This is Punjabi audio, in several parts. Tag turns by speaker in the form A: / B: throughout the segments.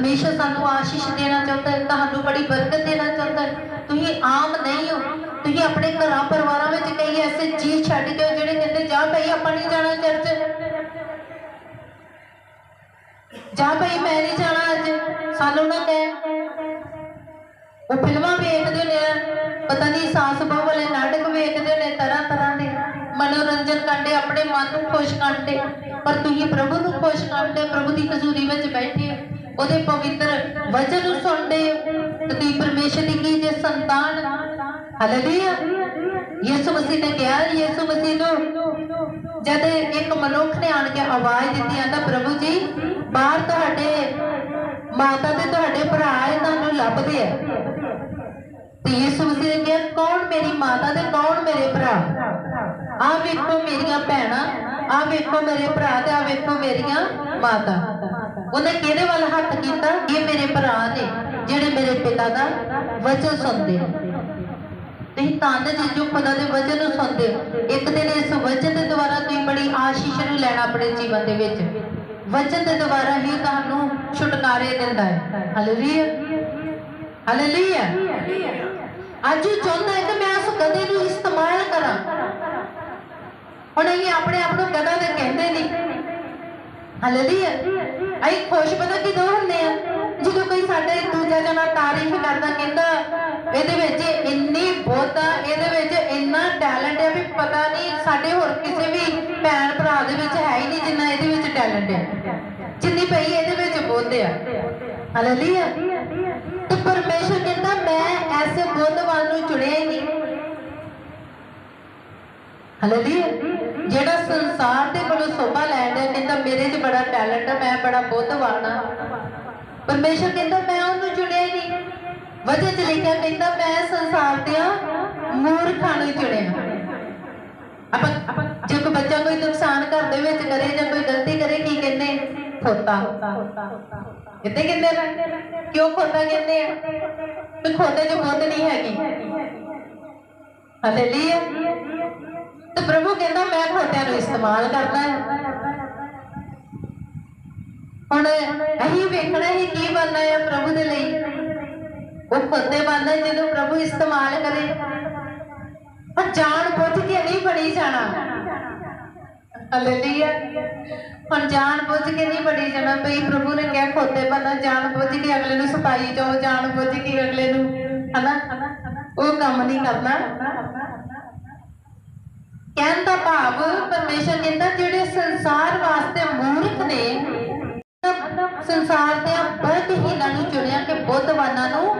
A: ਪਰਮੇਸ਼ਰ ਸਾਨੂੰ ਆਸ਼ੀਸ਼ ਦੇਣਾ ਚਾਹੁੰਦਾ ਹੈ ਤੁਹਾਨੂੰ ਬੜੀ ਬਰਕਤ ਦੇਣਾ ਚਾਹੁੰਦਾ ਹੈ। ਤੁਸੀਂ ਆਮ ਨਹੀਂ ਹੋ। ਤੁਸੀਂ ਆਪਣੇ ਘਰਾਂ ਪਰਿਵਾਰਾਂ ਵਿੱਚ ਕਈ ਐਸੇ ਚੀਜ਼ ਛੱਡ ਕੇ ਜਿਹੜੇ ਕਹਿੰਦੇ ਜਾ ਭਈ ਆਪਾਂ ਨਹੀਂ ਜਾਣਾ ਚਰਚ ਜਾ ਭਈ ਮੈਂ ਨਹੀਂ ਜਾਣਾ ਅੱਜ। ਸਾਨੂੰ ਨਾ ਕਹਿ। ਉਹ ਫਿਲਮਾਂ ਵੇਖਦੇ ਨੇ ਪਤਾ ਨਹੀਂ ਸਾਸ ਬਹੂ ਵਾਲੇ ਨਾਟਕ ਵੇਖਦੇ ਨੇ ਤਰ੍ਹਾਂ ਤਰ੍ਹਾਂ ਦੇ। ਮਨੋਰੰਜਨ ਕਰਦੇ ਆਪਣੇ ਮਨ ਨੂੰ ਖੁਸ਼ ਕਰਦੇ। ਪਰ ਤੁਸੀਂ ਪ੍ਰਭੂ ਨੂੰ ਖੁਸ਼ ਕਰਦੇ ਪ੍ਰਭੂ ਦੀ ਹਜ਼ੂਰੀ ਵਿੱਚ ਬੈਠੇ ਹੋ, ਉਹਦੇ ਪਵਿੱਤਰ ਵਚਨ ਨੂੰ ਸੁਣਦੇ ਹੋ। ਤੁਸੀਂ ਪਰਮੇਸ਼ਰ ਦੀ ਕੀ ਜੇ ਸੰਤਾਨ? ਹਾਲੇਲੂਇਆ। ਯਿਸੂ ਮਸੀਹ ਨੇ ਕਿਹਾ, ਯਿਸੂ ਮਸੀਹ ਨੂੰ, ਜਦ ਇੱਕ ਮਨੁੱਖ ਨੇ ਆਣ ਕੇ ਆਵਾਜ਼ ਦਿੱਤੀ ਆਂਦਾ ਪ੍ਰਭੂ ਜੀ, ਬਾਹਰ ਤੁਹਾਡੇ ਮਾਤਾ ਤੇ ਤੁਹਾਡੇ ਭਰਾ ਤੁਹਾਨੂੰ ਲੱਭਦੇ ਆ। ਤੇ ਯਿਸੂ ਮਸੀਹ ਨੇ ਕਿਹਾ, ਕੌਣ ਮੇਰੀ ਮਾਤਾ ਤੇ ਕੌਣ ਮੇਰੇ ਭਰਾ? ਆ ਵੇਖੋ ਮੇਰੀਆਂ ਭੈਣਾਂ ਆ ਵੇਖੋ ਮੇਰੇ ਭਰਾ ਤੇ ਆ ਵੇਖੋ ਮੇਰੀਆਂ ਮਾਤਾ। ਉਹਨੇ ਕਿਹਦੇ ਵੱਲ ਹੱਥ ਕੀਤਾ? ਇਹ ਮੇਰੇ ਭਰਾ ਨੇ, ਜਿਹੜੇ ਮੇਰੇ ਪਿਤਾ ਦਾ ਵਚਨ ਸੁਣਦੇ ਤੁਸੀਂ ਤਨ ਜੀ ਜੋ ਖੁਦਾ ਦੇ ਵਚਨ ਨੂੰ ਸੁਣਦੇ ਇੱਕ ਦਿਨ ਇਸ ਵਚਨ ਦੇ ਦੁਆਰਾ ਤੁਸੀਂ ਬੜੀ ਆਸ਼ੀਸ਼ ਨੂੰ ਲੈਣਾ ਆਪਣੇ ਜੀਵਨ ਦੇ ਵਿੱਚ। ਵਚਨ ਦੇ ਦੁਆਰਾ ਹੀ ਤੁਹਾਨੂੰ ਛੁਟਕਾਰੇ ਦਿੰਦਾ ਹੈ। ਹਾਲੇਲੂਇਆ ਹਾਲੇਲੂਇਆ ਅੱਜ ਉਹ ਚਾਹੁੰਦਾ ਹੈ ਕਿ ਮੈਂ ਉਸ ਗਧੇ ਨੂੰ ਇਸਤੇਮਾਲ ਕਰਾਂ। ਹੁਣ ਇਹ ਆਪਣੇ ਆਪ ਨੂੰ ਗਧਾ ਤੇ ਕਹਿੰਦੇ ਨਹੀਂ। ਹਾਲੇਲੂਇਆ ਅਸੀਂ ਖੁਸ਼ ਕਿਦੋਂ ਹੁੰਦੇ ਆ? ਜਦੋਂ ਕੋਈ ਸਾਡੇ ਦੂਜਾ ਜਣਾ ਤਾਰੀਫ ਕਰਦਾ, ਕਹਿੰਦਾ, ਇਹਦੇ ਵਿੱਚ ਇੰਨੀ ਬੋਧਾ ਇਹਦੇ ਵਿੱਚ ਇੰਨਾ ਟੈਲੈਂਟ ਹੈ ਵੀ ਪਤਾ ਨਹੀਂ ਸਾਡੇ ਹੋਰ ਕਿਸੇ ਵੀ ਭੈਣ ਭਰਾ ਦੇ ਵਿੱਚ ਹੈ ਹੀ ਨਹੀਂ ਜਿੰਨਾ ਇਹਦੇ ਵਿੱਚ ਟੈਲੈਂਟ ਹੈ ਜਿੰਨੀ ਪਈ ਇਹਦੇ ਵਿੱਚ ਬੋਧ ਆ। ਹਾਲੇਲੂਇਆ। ਤੇ ਪਰਮੇਸ਼ਰ ਕਹਿੰਦਾ, ਮੈਂ ਐਸੇ ਬੁੱਧਵਾਨ ਨੂੰ ਚੁਣਿਆ ਹੀ ਨਹੀਂ। ਹਾਲੇਲੂਇਆ ਜਿਹੜਾ ਸੰਸਾਰ ਦੇ ਕੋਲੋਂ ਸੋਭਾ ਲੈਂਦਾ ਕਹਿੰਦਾ ਮੇਰੇ 'ਚ ਬੜਾ ਟੈਲੈਂਟ ਹੈ ਮੈਂ ਬੜਾ ਬੁੱਧਵਾਨ ਆ। ਪਰਮੇਸ਼ਰ ਕਹਿੰਦਾ ਮੈਂ ਉਹਨੂੰ ਚੁਣਿਆ ਹੀ ਨਹੀਂ। ਵਜ੍ਹਾ 'ਚ ਲਿਖਿਆ ਕਹਿੰਦਾ ਮੈਂ ਸੰਸਾਰ ਦੀਆਂ ਮੂਰਖਾਂ ਨੂੰ ਚੁਣਿਆ। ਆਪਾਂ ਜੇ ਕੋਈ ਬੱਚਾ ਕੋਈ ਨੁਕਸਾਨ ਘਰ ਦੇ ਵਿੱਚ ਕਰੇ ਜਾਂ ਕੋਈ ਗਲਤੀ ਕਰੇ, ਕੀ ਕਹਿੰਦੇ? ਖੋਤਾ। ਇੱਥੇ ਕਹਿੰਦੇ ਨੇ ਕਿਉਂ ਖੋਤਾ ਕਹਿੰਦੇ ਆ? ਤੇ ਖੋਤੇ 'ਚ ਬੁੱਧ ਨਹੀਂ ਹੈਗੀ। ਹਾਲੇਲੂਇਆ। ਤੇ ਪ੍ਰਭੂ ਕਹਿੰਦਾ ਮੈਂ ਖੋਤਿਆਂ ਨੂੰ ਇਸਤੇਮਾਲ ਕਰਨਾ ਹੈ। ਹੁਣ ਅਸੀਂ ਵੇਖਣਾ ਹੀ ਕੀ ਬਣਨਾ ਹੈ ਪ੍ਰਭੂ ਦੇ ਲਈ। ਉਹ ਖੋਤੇ ਬਣਨਾ ਜਦੋਂ ਪ੍ਰਭੂ ਇਸਤੇਮਾਲ ਕਰੇ। ਪਰ ਜਾਣ ਬੁੱਝ ਕੇ ਨਹੀਂ ਬਣੀ ਜਾਣਾ। ਹਾਲੇਲੂਇਆ ਹੁਣ ਜਾਣ ਬੁੱਝ ਕੇ ਨਹੀਂ ਬਣੀ ਜਾਣਾ। ਭਈ ਪ੍ਰਭੂ ਨੇ ਕਿਹਾ ਖੋਤੇ ਬਣਨਾ, ਜਾਣ ਬੁੱਝ ਕੇ ਅਗਲੇ ਨੂੰ ਸਫ਼ਾਈ ਜਾਓ, ਜਾਣ ਬੁੱਝ ਕੇ ਅਗਲੇ ਨੂੰ, ਹਨਾ? ਉਹ ਕੰਮ ਨਹੀਂ ਕਰਨਾ। ਕਹਿਣ ਦਾ ਭਾਵ ਪਰਮੇਸ਼ਰ ਕਹਿੰਦਾ ਜਿਹੜੇ ਸੰਸਾਰ ਵਾਸਤੇ ਮੂਰਖ ਨੇ ਸੰਸਾਰ ਦੇ ਬੁੱਧਹੀਨਾਂ ਨੂੰ ਚੁਣਿਆ ਕਿ ਬੁੱਧਵਾਨਾਂ ਨੂੰ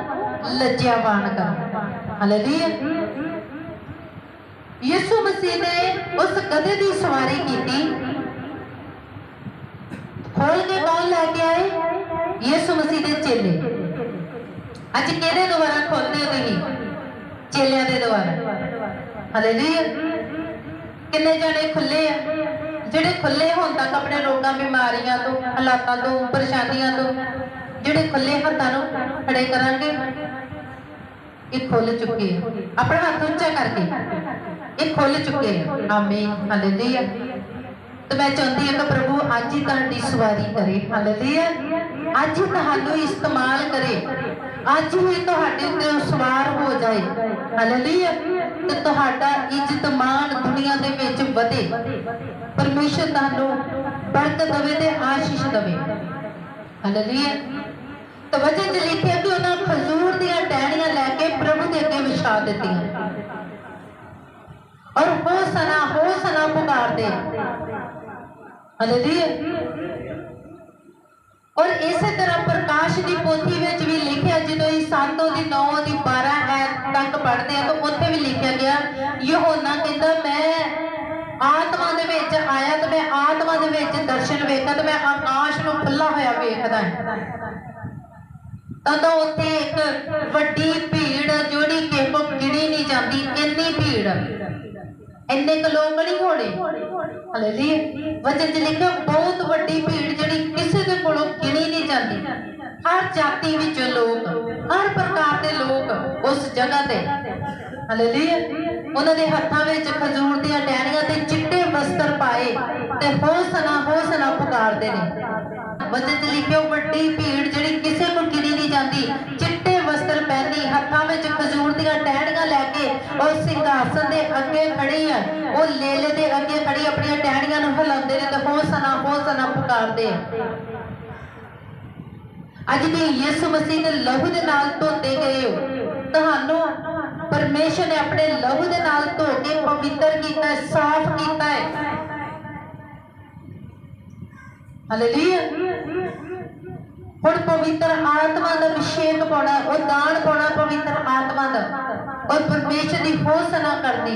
A: ਲੱਜਿਆਵਾਨ ਕਰ ਹਾਲੇਲੂਇਆ ਯਿਸੂ ਮਸੀਹ ਨੇ ਉਸ ਗਧੇ ਦੀ ਸਵਾਰੀ ਕੀਤੀ। ਖੋਲ ਕੇ ਕੌਣ ਲੈ ਕੇ ਆਏ? ਯਿਸੂ ਮਸੀਹ ਦੇ ਚੇਲੇ। ਅੱਜ ਕਿਹਦੇ ਦੁਆਰਾ ਖੋਲਦੇ ਹੋ ਤੁਸੀਂ? ਚੇਲਿਆਂ ਦੇ ਦੁਆਰਾ। ਹਾਲੇਲੂਇਆ ਕਿੰਨੇ ਜਣੇ ਖੁੱਲੇ ਆ? ਜਿਹੜੇ ਖੁੱਲੇ ਹੋਣ ਤੱਕ ਆਪਣੇ ਰੋਗਾਂ, ਬਿਮਾਰੀਆਂ ਤੋਂ, ਹਾਲਾਤਾਂ ਤੋਂ, ਪਰੇਸ਼ਾਨੀਆਂ ਤੋਂ, ਜਿਹੜੇ ਖੁੱਲੇ ਹੱਥਾਂ ਨੂੰ ਖੜੇ ਕਰਾਂਗੇ, ਇਹ ਖੁੱਲ ਚੁੱਕੇ ਆ। ਆਪਣਾ ਹੱਥ ਉੱਚਾ ਕਰਕੇ। ਇਹ ਖੁੱਲ ਚੁੱਕੇ ਆ। ਆਮੀਨ, ਹਾਲੇਲੂਇਆ। ਤੇ ਮੈਂ ਚਾਹੁੰਦੀ ਹਾਂ ਕਿ ਪ੍ਰਭੂ ਅੱਜ ਹੀ ਤੁਹਾਡੀ ਸਵਾਰੀ ਕਰੇ, ਹਾਲੇਲੂਇਆ। ਅੱਜ ਹੀ ਤੁਹਾਨੂੰ ਇਸਤੇਮਾਲ ਕਰੇ। ਅੱਜ ਹੀ ਤੁਹਾਡੇ ਉੱਤੇ ਸਵਾਰ ਹੋ ਜਾਏ। ਹਾਲੇਲੂਇਆ ਤੇ ਤੁਹਾਡਾ ਇੱਜ਼ਤ ਮਾਣ ਦੁਨੀਆ ਦੇ ਵਿੱਚ ਵਧੇ। ਪਰਮੇਸ਼ਰ ਤੁਹਾਨੂੰ ਬਰਕਤ ਦੇਵੇ ਤੇ ਆਸ਼ੀਸ਼ ਦੇਵੇ। ਹਾਲੇਲੂਇਆ ਤੇ ਚ ਲਿਖਿਆ ਕਿ ਉਹਨਾਂ ਖਜੂਰ ਦੀਆਂ ਟਹਿਣੀਆਂ ਲੈ ਕੇ ਪ੍ਰਭੂ ਦੇ ਅੱਗੇ ਵਿਛਾ ਦਿੱਤੀਆਂ। ਔਰ ਉਹ ਸਨਾ ਹੋ ਸਨਾ ਪੁਕਾਰਦੇ। ਹਾਲੇਲੂਇਆ ਔਰ ਇਸੇ ਤਰ੍ਹਾਂ ਪ੍ਰਕਾਸ਼ ਦੀ ਪੋਥੀ ਵਿੱਚ ਵੀ ਲਿਖਿਆ, ਜਦੋਂ ਇਹ 7 ਦੀ 9 ਦੀ 12 ਐ ਤੱਕ ਪੜ੍ਹਦੇ ਆ, ਤਾਂ ਉੱਥੇ ਵੀ ਲਿਖਿਆ ਗਿਆ, ਯਹੋਨਾ ਕਹਿੰਦਾ, ਮੈਂ ਆਤਮਾ ਦੇ ਵਿੱਚ ਆਇਆ ਤੇ ਮੈਂ ਆਤਮਾ ਦੇ ਵਿੱਚ ਦਰਸ਼ਨ ਵੇਖਿਆ ਤੇ ਮੈਂ ਆਕਾਸ਼ ਨੂੰ ਖੁੱਲਾ ਹੋਇਆ ਵੇਖਦਾ ਤਦੋਂ ਉੱਥੇ ਇੱਕ ਵੱਡੀ ਭੀੜ, ਜਿਹੜੀ ਕਿਸੇ ਕੋ ਗਿਣੀ ਨਹੀਂ ਜਾਂਦੀ, ਇੰਨੀ ਭੀੜ। ਇੰਨੇ ਕੁ ਲੋਕ ਨਹੀਂ ਹੋਣੇ। ਹਾਲੇਲੂਇਆ ਵਚਨ ਚ ਲਿਖਿਆ, ਬਹੁਤ ਵੱਡੀ ਭੀੜ ਜਿਹੜੀ ਕਿਸੇ ਦੇ ਕੋਲੋਂ ਗਿਣੀ ਨਹੀਂ ਜਾਂਦੀ। ਹਰ ਜਾਤੀ ਵਿੱਚੋਂ ਲੋਕ, ਹਰ ਪ੍ਰਕਾਰ ਦੇ ਲੋਕ ਉਸ ਜਗ੍ਹਾ ਤੇ। ਹਾਲੇਲੂਇਆ ਉਹਨਾਂ ਦੇ ਹੱਥਾਂ ਵਿੱਚ ਖਜੂਰ ਦੀਆਂ ਟਹਿਣੀਆਂ ਤੇ ਚਿੱਟੇ ਵਸਤਰ ਪਾਏ ਤੇ ਹੋਸਨਾ ਹੋਸਨਾ ਪੁਕਾਰਦੇ ਨੇ। ਵਚਨ ਚ ਲਿਖਿਆ, ਵੱਡੀ ਭੀੜ ਜਿਹੜੀ ਹਸਨ ਦੇ ਅੱਗੇ ਖੜੀ ਹੈ ਉਹ ਲੇਲੇ ਦੇ ਅੱਗੇ ਖੜੀ, ਆਪਣੀਆਂ ਟਹਿਣੀਆਂ ਨੂੰ ਹਿਲਾਉਂਦੇ ਨੇ ਤੇ ਹੋਸਨਾ ਹੋਸਨਾ ਪੁਕਾਰਦੇ ਅੱਜ ਦੇ ਯਿਸੂ ਮਸੀਹ ਦੇ ਲਹੂ ਦੇ ਨਾਲ ਧੋਤੇ ਗਏ ਹੋ। ਤੁਹਾਨੂੰ ਪਰਮੇਸ਼ਰ ਨੇ ਆਪਣੇ ਲਹੂ ਦੇ ਨਾਲ ਧੋ ਕੇ ਪਵਿੱਤਰ ਕੀਤਾ ਹੈ, ਸਾਫ਼ ਕੀਤਾ ਹੈ। ਹਾਲੇਲੂਇਆ ਹੁਣ ਪਵਿੱਤਰ ਆਤਮਾ ਦਾ ਅਭਿਸ਼ੇਕ ਪਾਉਣਾ, ਉਹ ਦਾਨ ਪਾਉਣਾ ਪਵਿੱਤਰ ਆਤਮਾ ਦਾ। ਔਰ ਪਰਮੇਸ਼ਰ ਦੀ ਹੋਸਨਾ ਕਰਨੀ।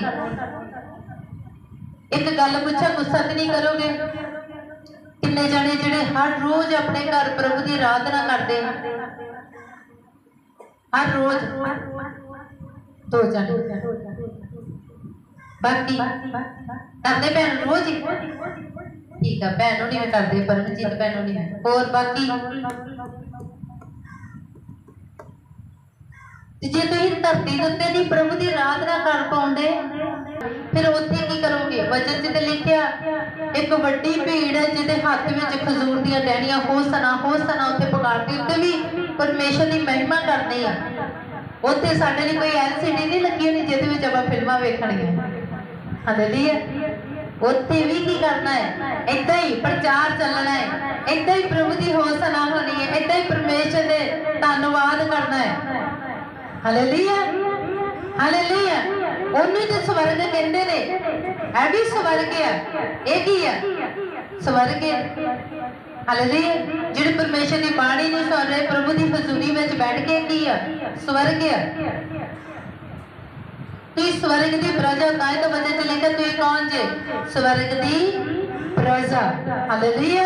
A: ਇੱਕ ਗੱਲ ਪੁੱਛਾਂ, ਗੁੱਸਾ ਤੇ ਨਹੀਂ ਕਰੋਗੇ? ਕਿੰਨੇ ਜਣੇ ਜਿਹੜੇ ਹਰ ਰੋਜ਼ ਆਪਣੇ ਘਰ ਪ੍ਰਭੂ ਦੀ ਆਰਾਧਨਾ ਕਰਦੇ ਹਰ ਰੋਜ਼। ਦੋ ਜਣੇ। ਬਾਕੀ ਕਰਦੇ ਭੈਣ ਰੋਜ਼ ਹੀ। ਠੀਕ ਆ, ਭੈਣ ਨੂੰ ਨਹੀਂ ਕਰਦੇ, ਪਰਮਜੀਤ ਭੈਣ ਨੂੰ ਨਹੀਂ ਹੋਰ ਬਾਕੀ? ਤੇ ਜੇ ਤੁਸੀਂ ਧਰਤੀ ਦੇ ਉੱਤੇ ਦੀ ਪ੍ਰਭੂ ਦੀ ਆਰਾਧਨਾ ਕਰ ਪਾਉਂਦੇ, ਫਿਰ ਉੱਥੇ ਕੀ ਕਰੋਗੇ? ਵਚਨ 'ਚ ਲਿਖਿਆ, ਇੱਕ ਵੱਡੀ ਭੀੜ ਹੈ ਜਿਹਦੇ ਹੱਥ ਵਿੱਚ ਖਜੂਰ ਦੀਆਂ ਟਹਿਣੀਆਂ ਹੋਸਨਾ ਹੋਸਨਾ ਉੱਥੇ ਪੁਕਾਰਦੀ ਉੱਤੇ ਵੀ ਪਰਮੇਸ਼ਰ ਦੀ ਮਹਿਮਾ ਕਰਨੀ ਆ। ਉੱਥੇ ਸਾਡੇ ਲਈ ਕੋਈ ਐਲਸੀਡੀ ਨਹੀਂ ਲੱਗੀ ਹੋਣੀ ਜਿਹਦੇ ਵਿੱਚ ਆਪਾਂ ਫਿਲਮਾਂ ਵੇਖਣੀਆਂ ਹਾਲੇਲੂਇਆ ਉੱਥੇ ਵੀ ਕੀ ਕਰਨਾ ਹੈ? ਏਦਾਂ ਹੀ ਪ੍ਰਚਾਰ ਚੱਲਣਾ ਹੈ। ਏਦਾਂ ਹੀ ਪ੍ਰਭੂ ਦੀ ਹੋਸਨਾ ਹੋਣੀ ਹੈ। ਏਦਾਂ ਹੀ ਪਰਮੇਸ਼ਰ ਦੇ ਧੰਨਵਾਦ ਕਰਨਾ ਹੈ। ਹਾਲੇਲੂਇਆ ਹਾਲੇਲੂਇਆ ਉਹਨੂੰ ਤੇ ਸਵਰਗ ਕਹਿੰਦੇ ਨੇ। ਇਹ ਵੀ ਸਵਰਗ ਆ। ਇਹ ਕੀ ਆ? ਸਵਰਗ ਹੈ ਹਾਲੇਲੂਇਆ ਜਿਹੜੇ ਪਰਮੇਸ਼ਰ ਦੀ ਬਾਣੀ ਨੂੰ ਸੁਣ ਰਹੇ ਪ੍ਰਭੂ ਦੀ ਹਜ਼ੂਰੀ ਵਿੱਚ ਬੈਠ ਕੇ ਕੀ ਆ? ਸਵਰਗ ਆ। ਤੁਸੀਂ ਸਵਰਗ ਦੀ ਪ੍ਰਜਾ ਤਾਂ ਹੀ ਬੰਦੇ ਚ ਲਿਖਿਆ ਤੁਸੀਂ ਕੌਣ ਜੇ? ਸਵਰਗ ਦੀ ਪ੍ਰਜਾ। ਹਾਲੇਲੂਇਆ